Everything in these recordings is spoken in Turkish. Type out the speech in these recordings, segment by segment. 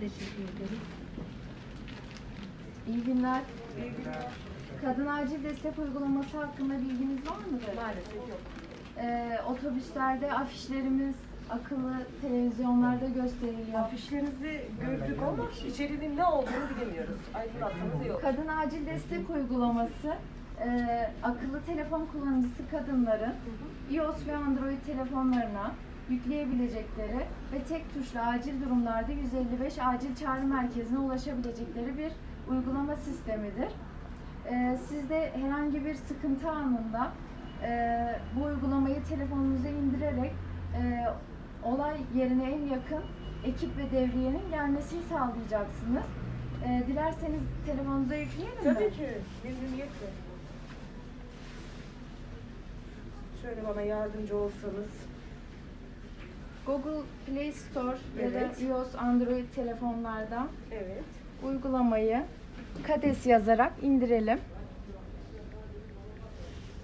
Teşekkür ederim. İyi günler. İyi günler. Kadın acil destek uygulaması hakkında bilginiz var mıdır? Maalesef yok. Ee, otobüslerde afişlerimiz akıllı televizyonlarda gösteriliyor. Afişlerinizi gördük ama içeriğinin ne olduğunu bilemiyoruz. Aydınlatsanız olur. Kadın acil destek uygulaması e, akıllı telefon kullanıcısı kadınların iOS ve Android telefonlarına yükleyebilecekleri ve tek tuşla acil durumlarda 155 acil çağrı merkezine ulaşabilecekleri bir uygulama sistemidir. E, siz de herhangi bir sıkıntı anında e, bu uygulamayı telefonunuza indirerek e, olay yerine en yakın ekip ve devriyenin gelmesini sağlayacaksınız. E, dilerseniz telefonunuza yükleyelim mi? Tabii ki. Memnuniyetle. Şöyle bana yardımcı olsanız. Google Play Store ya da iOS Android telefonlardan Evet. uygulamayı KADES yazarak indirelim.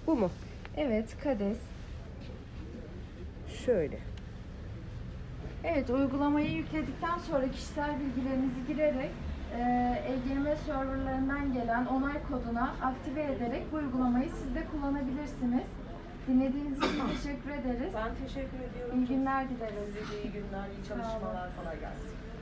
Bu mu? Evet, KADES. Şöyle. Evet, uygulamayı yükledikten sonra kişisel bilgilerinizi girerek e, EGM serverlarından gelen onay koduna aktive ederek bu uygulamayı siz de kullanabilirsiniz. Dinlediğiniz için teşekkür ederiz. Ben teşekkür ediyorum. İyi günler dileriz. Size de iyi günler, iyi çalışmalar. Kolay gelsin.